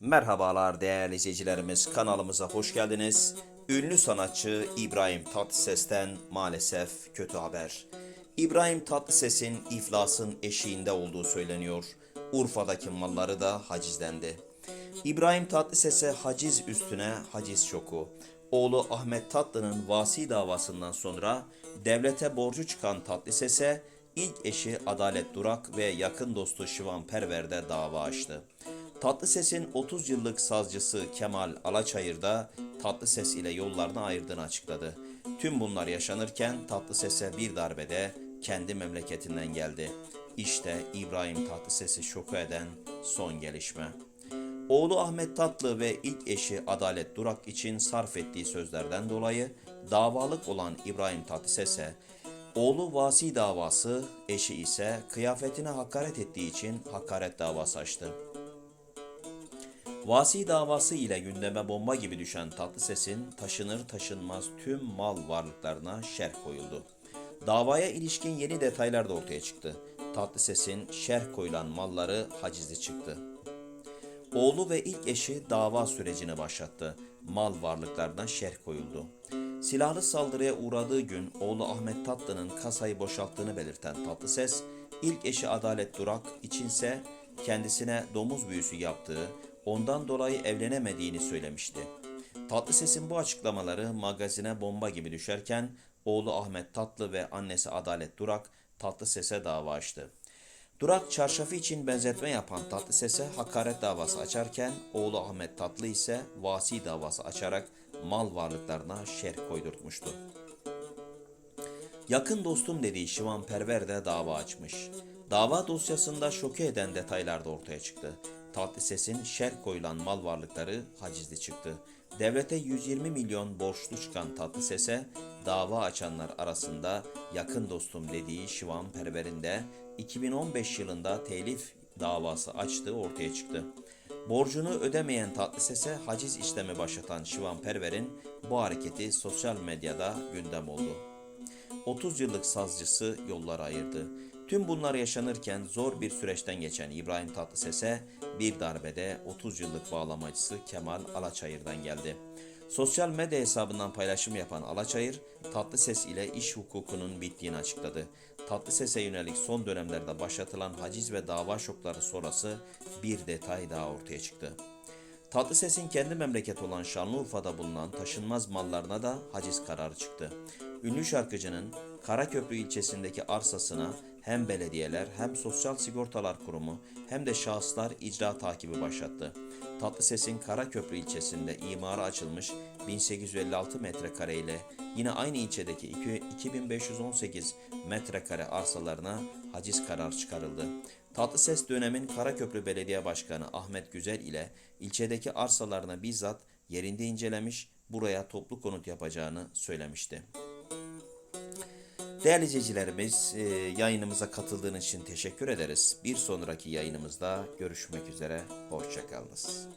Merhabalar değerli izleyicilerimiz kanalımıza hoş geldiniz. Ünlü sanatçı İbrahim Tatlıses'ten maalesef kötü haber. İbrahim Tatlıses'in iflasın eşiğinde olduğu söyleniyor. Urfa'daki malları da hacizlendi. İbrahim Tatlıses'e haciz üstüne haciz şoku. Oğlu Ahmet Tatlı'nın vasi davasından sonra devlete borcu çıkan Tatlıses'e ilk eşi Adalet Durak ve yakın dostu Şivan Perver de dava açtı. Tatlıses'in 30 yıllık sazcısı Kemal Alaçayır da Tatlıses ile yollarını ayırdığını açıkladı. Tüm bunlar yaşanırken Tatlıses'e bir darbede kendi memleketinden geldi. İşte İbrahim Tatlıses'i şoku eden son gelişme. Oğlu Ahmet Tatlı ve ilk eşi Adalet Durak için sarf ettiği sözlerden dolayı davalık olan İbrahim Tatlıses'e oğlu vasi davası, eşi ise kıyafetine hakaret ettiği için hakaret davası açtı. Vasi davası ile gündeme bomba gibi düşen Tatlıses'in taşınır taşınmaz tüm mal varlıklarına şerh koyuldu. Davaya ilişkin yeni detaylar da ortaya çıktı. Tatlıses'in şerh koyulan malları hacizli çıktı. Oğlu ve ilk eşi dava sürecini başlattı. Mal varlıklarına şerh koyuldu. Silahlı saldırıya uğradığı gün oğlu Ahmet Tatlı'nın kasayı boşalttığını belirten Tatlıses, ilk eşi Adalet Durak içinse kendisine domuz büyüsü yaptığı, ondan dolayı evlenemediğini söylemişti. Tatlıses'in bu açıklamaları magazine bomba gibi düşerken oğlu Ahmet Tatlı ve annesi Adalet Durak Tatlıses'e dava açtı. Durak çarşafı için benzetme yapan Tatlıses'e hakaret davası açarken oğlu Ahmet Tatlı ise vasi davası açarak mal varlıklarına şerh koydurtmuştu. Yakın dostum dediği Şivan Perver de dava açmış. Dava dosyasında şoke eden detaylar da ortaya çıktı. Tatlıses'in şerh koyulan mal varlıkları hacizli çıktı. Devlete 120 milyon borçlu çıkan Tatlıses'e dava açanlar arasında yakın dostum dediği Şivan Perver'in de 2015 yılında telif davası açtığı ortaya çıktı. Borcunu ödemeyen Tatlıses'e haciz işlemi başlatan Şivan Perver'in bu hareketi sosyal medyada gündem oldu. 30 yıllık sazcısı yollara ayırdı. Tüm bunlar yaşanırken zor bir süreçten geçen İbrahim Tatlıses'e bir darbede 30 yıllık bağlamacısı Kemal Alaçayır'dan geldi. Sosyal medya hesabından paylaşım yapan Alaçayır, Tatlıses ile iş hukukunun bittiğini açıkladı. Tatlıses'e yönelik son dönemlerde başlatılan haciz ve dava şokları sonrası bir detay daha ortaya çıktı. Tatlıses'in kendi memleketi olan Şanlıurfa'da bulunan taşınmaz mallarına da haciz kararı çıktı. Ünlü şarkıcının Karaköprü ilçesindeki arsasına hem belediyeler hem Sosyal Sigortalar Kurumu hem de şahıslar icra takibi başlattı. Tatlıses'in Karaköprü ilçesinde imara açılmış 1856 metrekare ile yine aynı ilçedeki iki- 2518 metrekare arsalarına haciz kararı çıkarıldı. Tatlıses dönemin Karaköprü Belediye Başkanı Ahmet Güzel ile ilçedeki arsalarına bizzat yerinde incelemiş, buraya toplu konut yapacağını söylemişti. Değerli izleyicilerimiz, e, yayınımıza katıldığınız için teşekkür ederiz. Bir sonraki yayınımızda görüşmek üzere, hoşçakalınız.